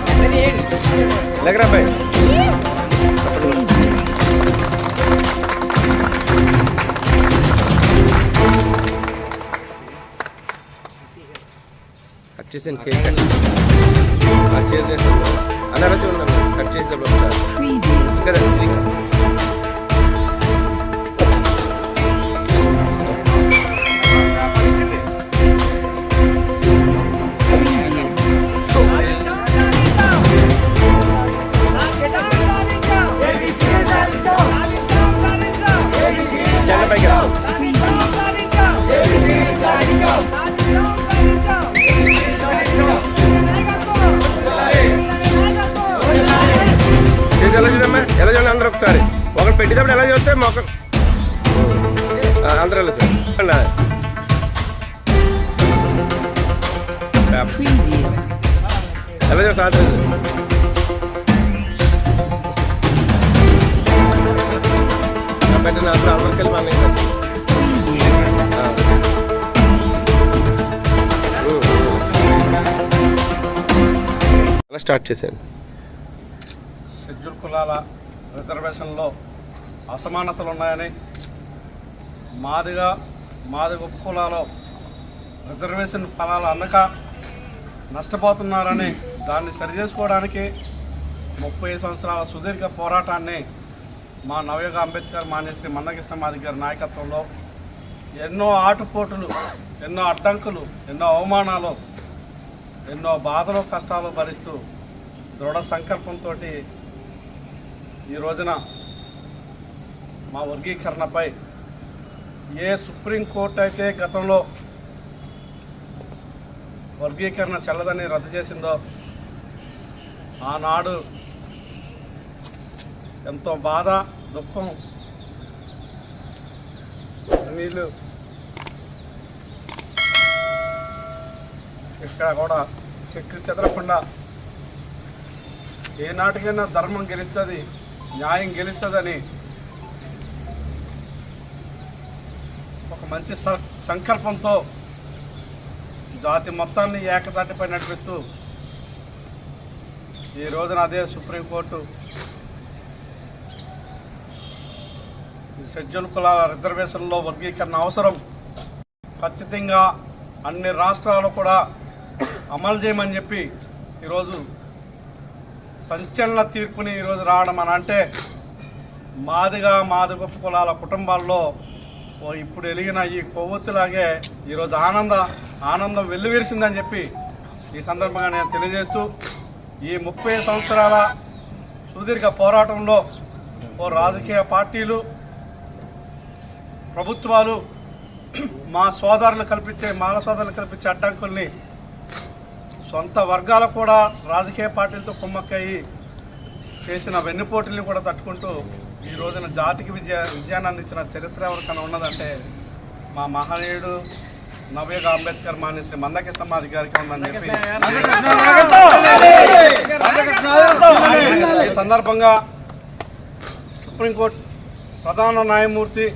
గద్దనుకుంటున్నాను దగ్గర అబ్బాయి కట్ చేసాను కేక్ కట్ చేసేసాను అన్నారా చూడండి కట్ చేసేటప్పుడు ఒకసారి. పెట్టేటప్పుడు ఎలా చూస్తే మొక్క అందరూ సార్ ఎలా చూడండి సార్ పెట్టిన అందరూ అందరికి వెళ్ళి మన స్టార్ట్ చేశాను షెడ్యూల్ కులాల రిజర్వేషన్లో అసమానతలు ఉన్నాయని మాదిగా మాదిగ ఉప కులాలో రిజర్వేషన్ ఫలాలు అందక నష్టపోతున్నారని దాన్ని సరిచేసుకోవడానికి ముప్పై సంవత్సరాల సుదీర్ఘ పోరాటాన్ని మా నవయుగ అంబేద్కర్ మాన్యశ్రీ మన్నకృష్ణ మాది గారి నాయకత్వంలో ఎన్నో ఆటుపోటులు ఎన్నో అడ్డంకులు ఎన్నో అవమానాలు ఎన్నో బాధలు కష్టాలు భరిస్తూ దృఢ సంకల్పంతో ఈ రోజున మా వర్గీకరణపై ఏ సుప్రీంకోర్టు అయితే గతంలో వర్గీకరణ చెల్లదని రద్దు చేసిందో ఆనాడు ఎంతో బాధ దుఃఖం నీళ్ళు ఇక్కడ కూడా చెక్కు చెదరకుండా ఏనాటికైనా ధర్మం గెలుస్తుంది న్యాయం గెలుస్తుందని ఒక మంచి స- సంకల్పంతో జాతి మొత్తాన్ని ఏకతాటిపై నడిపిస్తూ ఈ రోజున అదే సుప్రీంకోర్టు షెడ్యూల్ కులాల రిజర్వేషన్లో వర్గీకరణ అవసరం. ఖచ్చితంగా అన్ని రాష్ట్రాలు కూడా అమలు చేయమని చెప్పి ఈరోజు సంచలన తీర్పుని ఈరోజు రావడం అని అంటే మాదిగా మాదిగ కులాల కుటుంబాల్లో ఇప్పుడు వెలిగిన ఈ కొవ్వొత్తులాగే ఈరోజు ఆనంద ఆనందం వెల్లువిరిసిందని చెప్పి ఈ సందర్భంగా నేను తెలియజేస్తూ ఈ ముప్పై సంవత్సరాల సుదీర్ఘ పోరాటంలో ఓ రాజకీయ పార్టీలు ప్రభుత్వాలు మా సోదరులు కల్పించే మాల సోదరులు కల్పించే అడ్డంకుల్ని సొంత వర్గాలు కూడా రాజకీయ పార్టీలతో కుమ్మక్కయ్యి చేసిన వెన్నుపోటుల్ని కూడా తట్టుకుంటూ ఈ రోజున జాతికి విజయ విజయాన్ని అందించిన చరిత్ర ఎవరికైనా ఉన్నదంటే మా మహనీయుడు నవయుగ అంబేద్కర్ మానేశ్రీ మందకృష్ణ మాది గారికి ఉందని చెప్పి ఈ సందర్భంగా సుప్రీంకోర్టు ప్రధాన న్యాయమూర్తి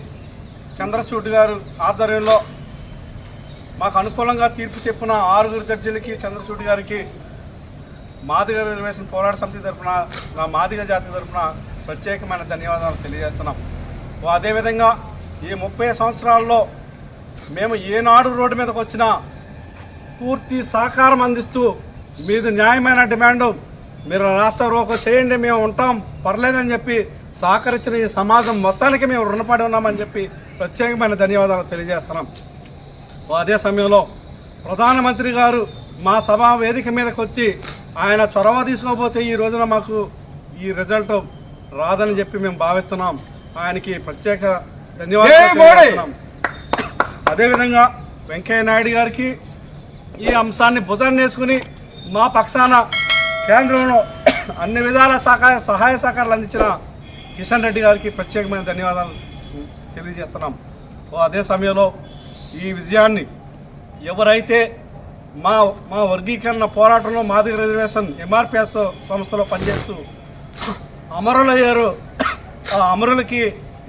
చంద్రచూడ్ గారు ఆధ్వర్యంలో మాకు అనుకూలంగా తీర్పు చెప్పిన ఆరుగురు జడ్జిలకి చంద్రచూడ్ గారికి మాదిగ రిజర్వేషన్ పోరాట సమితి తరఫున నా మాదిగ జాతి తరఫున ప్రత్యేకమైన ధన్యవాదాలు తెలియజేస్తున్నాం. అదేవిధంగా ఈ ముప్పై సంవత్సరాల్లో మేము ఏనాడు రోడ్డు మీదకి వచ్చినా పూర్తి సహకారం అందిస్తూ మీది న్యాయమైన డిమాండు మీరు రాష్ట్ర రోకో చేయండి మేము ఉంటాం పర్లేదని చెప్పి సహకరించిన ఈ సమాజం మొత్తానికి మేము రుణపడి ఉన్నామని చెప్పి ప్రత్యేకమైన ధన్యవాదాలు తెలియజేస్తున్నాం. అదే సమయంలో ప్రధానమంత్రి గారు మా సభా వేదిక మీదకి వచ్చి ఆయన చొరవ తీసుకోకపోతే ఈ రోజున మాకు ఈ రిజల్ట్ రాదని చెప్పి మేము భావిస్తున్నాం. ఆయనకి ప్రత్యేక ధన్యవాదాలు. అదేవిధంగా వెంకయ్య నాయుడు గారికి ఈ అంశాన్ని భుజాన్ని వేసుకుని మా పక్షాన కేంద్రంలో అన్ని విధాల సహాయ సహాయ సహకారాలు అందించిన కిషన్ రెడ్డి గారికి ప్రత్యేకమైన ధన్యవాదాలు తెలియజేస్తున్నాం. ఓ అదే సమయంలో ఈ విజయాన్ని ఎవరైతే మా మా వర్గీకరణ పోరాటంలో మాదిగ రిజర్వేషన్ ఎంఆర్పిఎస్ సంస్థలో పనిచేస్తూ అమరులయ్యారు. ఆ అమరులకి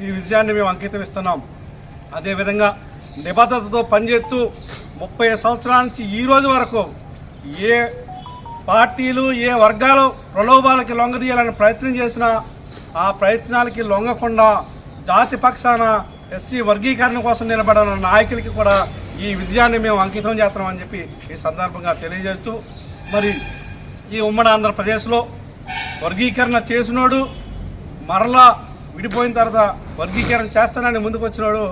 ఈ విజయాన్ని మేము అంకితం ఇస్తున్నాం. అదేవిధంగా నిబద్ధతతో పనిచేస్తూ ముప్పై సంవత్సరాల నుంచి ఈ రోజు వరకు ఏ పార్టీలు ఏ వర్గాలు ప్రలోభాలకి లొంగదీయాలని ప్రయత్నం చేసినా ఆ ప్రయత్నాలకి లొంగకుండా జాతి పక్షాన ఎస్సీ వర్గీకరణ కోసం నిలబడిన నాయకులకి కూడా ఈ విజయాన్ని మేము అంకితం చేస్తున్నామని చెప్పి ఈ సందర్భంగా తెలియజేస్తూ మరి ఈ ఉమ్మడి ఆంధ్రప్రదేశ్లో వర్గీకరణ చేసినోడు మరలా విడిపోయిన తర్వాత వర్గీకరణ చేస్తానని ముందుకు వచ్చినాడు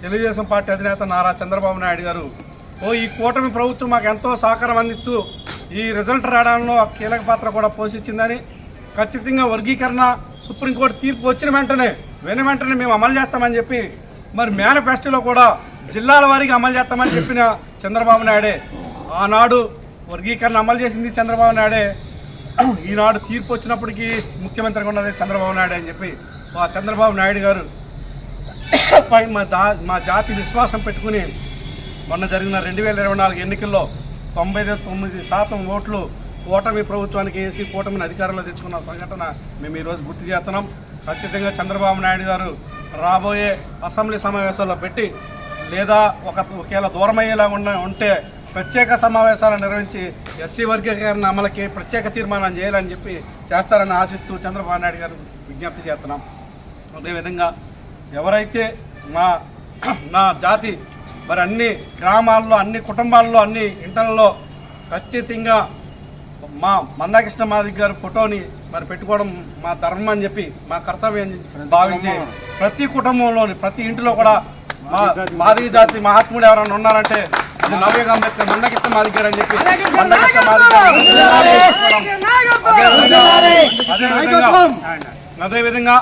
తెలుగుదేశం పార్టీ అధినేత నారా చంద్రబాబు నాయుడు గారు. ఓ ఈ కూటమి ప్రభుత్వం మాకు ఎంతో సహకారం అందిస్తూ ఈ రిజల్ట్ రావడంలో కీలక పాత్ర కూడా పోషించిందని ఖచ్చితంగా వర్గీకరణ సుప్రీంకోర్టు తీర్పు వచ్చిన వెంటనే వెన వెంటనే మేము అమలు చేస్తామని చెప్పి మరి మేనిఫెస్టోలో కూడా జిల్లాల వారీగా అమలు చేస్తామని చెప్పిన చంద్రబాబు నాయుడే. ఆనాడు వర్గీకరణ అమలు చేసింది చంద్రబాబు నాయుడే. ఈనాడు తీర్పు వచ్చినప్పటికీ ముఖ్యమంత్రిగా ఉన్నది చంద్రబాబు నాయుడు అని చెప్పి మా చంద్రబాబు నాయుడు గారు పై మా దా మా జాతి విశ్వాసం పెట్టుకుని మొన్న జరిగిన రెండు వేల ఇరవై నాలుగు ఎన్నికల్లో తొంభై తొమ్మిది శాతం ఓట్లు ఓటమి ప్రభుత్వానికి వేసి కూటమిని అధికారంలో తెచ్చుకున్న సంఘటన మేము ఈరోజు గుర్తు చేస్తున్నాం. ఖచ్చితంగా చంద్రబాబు నాయుడు గారు రాబోయే అసెంబ్లీ సమావేశాల్లో పెట్టి లేదా ఒక ఒకేలా దూరం అయ్యేలా ఉన్న ఉంటే ప్రత్యేక సమావేశాలు నిర్వహించి ఎస్సీ వర్గీకరణ అమలకి ప్రత్యేక తీర్మానం చేయాలని చెప్పి చేస్తారని ఆశిస్తూ చంద్రబాబు నాయుడు గారు విజ్ఞప్తి చేస్తున్నాం. అదేవిధంగా ఎవరైతే మా నా జాతి మరి అన్ని గ్రామాల్లో అన్ని కుటుంబాల్లో అన్ని ఇంటల్లో ఖచ్చితంగా మా మందాకృష్ణ మాదిక్ గారి ఫోటోని మరి పెట్టుకోవడం మా ధర్మం అని చెప్పి మా కర్తవ్యం భావించి ప్రతి కుటుంబంలోని ప్రతి ఇంటిలో కూడా మా మాదిగ జాతి మహాత్ముడు ఎవరైనా ఉన్నారంటే అది నవ్యగా అంబేద్కర్ మాదిక్ గారు అని చెప్పి మాదిక్ గారు అదేవిధంగా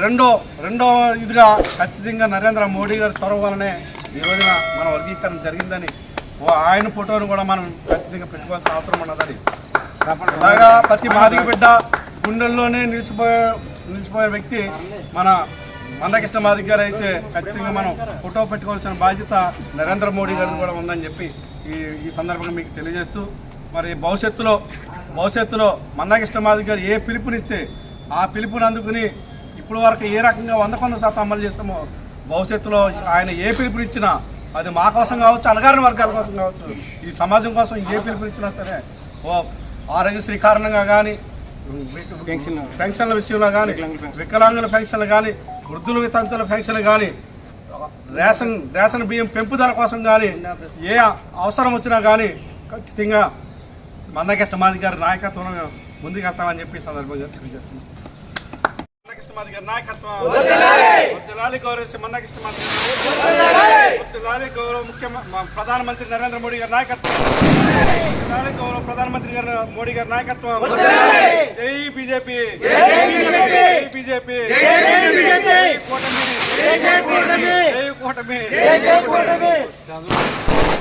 రెండో రెండో ఇదిగా ఖచ్చితంగా నరేంద్ర మోడీ గారి చొరవ వలనే ఈ రోజున మన వర్గీకరణ జరిగిందని ఓ ఆయన ఫోటోను కూడా మనం ఖచ్చితంగా పెట్టుకోవాల్సిన అవసరం ఉన్నదని. అలాగా ప్రతి మాదిగ బిడ్డ గుండెల్లోనే నిలిచిపోయే నిలిచిపోయే వ్యక్తి మన మందకృష్ణ మాదిక్ గారు అయితే ఖచ్చితంగా మనం ఫోటో పెట్టుకోవాల్సిన బాధ్యత నరేంద్ర మోడీ గారికి కూడా ఉందని చెప్పి ఈ ఈ సందర్భంగా మీకు తెలియజేస్తూ మరి భవిష్యత్తులో భవిష్యత్తులో మందకృష్ణ మాదిక్ గారు ఏ పిలుపునిస్తే ఆ పిలుపుని అందుకుని ఇప్పుడు వరకు ఏ రకంగా వంద కొంద శాతం అమలు చేస్తామో భవిష్యత్తులో ఆయన ఏ పిలుపునిచ్చినా అది మా కోసం కావచ్చు అణగారిన వర్గాల కోసం కావచ్చు ఈ సమాజం కోసం ఏ పిలుపునిచ్చినా సరే ఓ ఆరోగ్యశ్రీ కారణంగా కానీ పెన్షన్ పెన్షన్ల విషయంలో కానీ వికలాంగుల పెన్షన్లు కానీ వృద్ధుల వితంతుల పెన్షన్లు కానీ రేషన్ రేషన్ బియ్యం పెంపుదల కోసం కానీ ఏ అవసరం వచ్చినా కానీ ఖచ్చితంగా మందకృష్ణ మాది గారి నాయకత్వం ముందుకు వెళ్తామని చెప్పి సందర్భంగా తెలియజేస్తున్నాం. మందకృష్ణ మాది గారి నాయకత్వం. గౌరవ మందకృష్ణ మాది వర్ధిల్లాలి గౌరవ ముఖ్య ప్రధానమంత్రి నరేంద్ర మోడీ గారి నాయకత్వం. వర్ధిల్లాలి గౌరవ ప్రధానమంత్రి గారి మోడీ గారి నాయకత్వం. జై బీజేపీ. జై బీజేపీ. జై కూటమి. జై కూటమి.